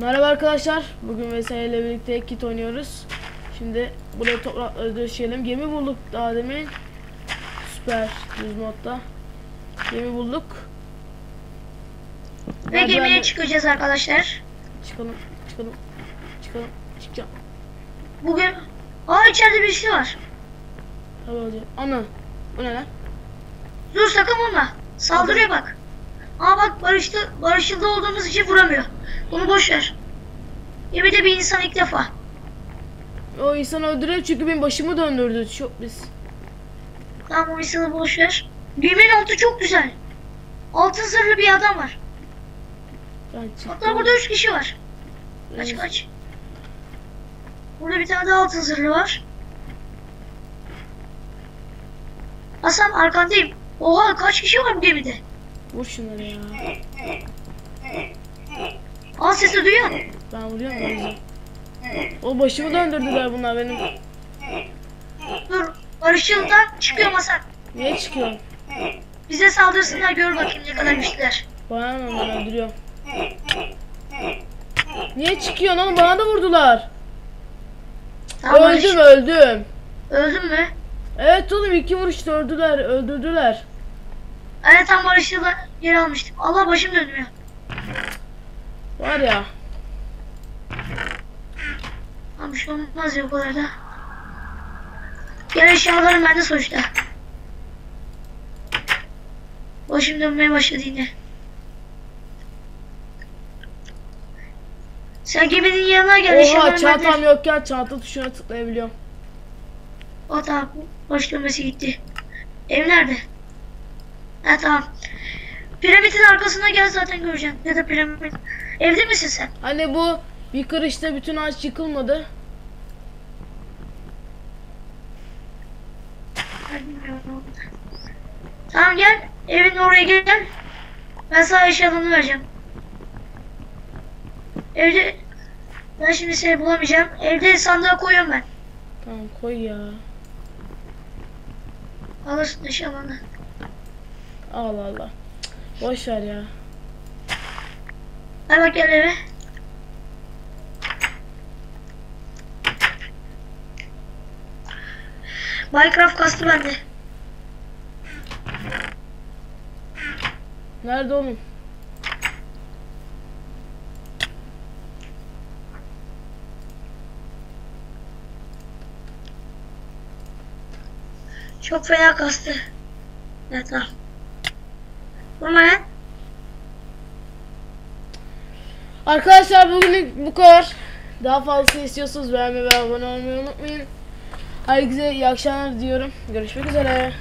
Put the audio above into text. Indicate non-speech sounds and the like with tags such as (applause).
Merhaba arkadaşlar. Bugün Veysel ile birlikte kit oynuyoruz. Şimdi buraya toprakları döşeyelim. Gemi bulduk daha demin. Süper düz modda. Gemi bulduk. Ve Hadi gemiye çıkacağız arkadaşlar. Çıkalım, çıkalım, çıkalım, çıkacağım. Bugün... Aa içeride birisi var. Hadi hadi. Ana. Bu ne lan? Dur sakın vurma. Saldırıyor bak. Aa bak barışta, barışçılda olduğumuz için vuramıyor. Bunu boş ver. Gemide bir insan ilk defa. O insanı öldürelim çünkü benim başımı döndürdü. Çok biz. Tamam o insanı boş ver. Geminin altı çok güzel. Altın zırhlı bir adam var. Hatta burada üç kişi var. Kaç kaç. Burada bir tane daha altın zırhlı var. Hasan arkandayım. Oha kaç kişi var bu gemide? Vur şunları ya. (laughs) Sesi duyuyor musun? Ben vuruyorum o yüzden. O başımı döndürdüler bunlar benim. Dur. Barışçıl'dan çıkıyorum Hasan. Niye çıkıyorum? Bize saldırsınlar gör bakayım ne kadar güçlüler. Bana ne ben öldürüyorum. Niye çıkıyorsun oğlum? Bana da vurdular. Tamam, Barış. öldüm öldüm. Öldün mü? Evet oğlum iki vuruşta öldüler öldürdüler. Evet tam Barışçıl'da geri almıştım. Allah başım dönmüyor. Var ya. Tamam bir şey olmaz ya o kadar da. Gel eşyalarım bende sonuçta. Başım dönmeye başladı yine. Sen geminin yanına gel Oha çantam bende. yokken çanta tuşuna tıklayabiliyorum. O tamam. Baş dönmesi gitti. Ev nerede? Ha tamam. Piramidin arkasına gel zaten göreceksin. Ya da piramit. Evde misin sen? Hani bu bir kırışta bütün ağaç yıkılmadı. Tamam gel. Evin oraya gel. Ben sana eşyalarını vereceğim. Evde ben şimdi seni bulamayacağım. Evde sandığa koyuyorum ben. Tamam koy ya. Alırsın eşyalarını. Allah Allah. Boş ver ya. Hadi bak gel eve. Minecraft kastı bende. Nerede oğlum? Çok fena kastı. Evet tamam. Vurma lan. Arkadaşlar bugünlük bu kadar. Daha fazlasını istiyorsanız beğenmeyi ve abone olmayı unutmayın. Herkese iyi akşamlar diyorum. Görüşmek üzere.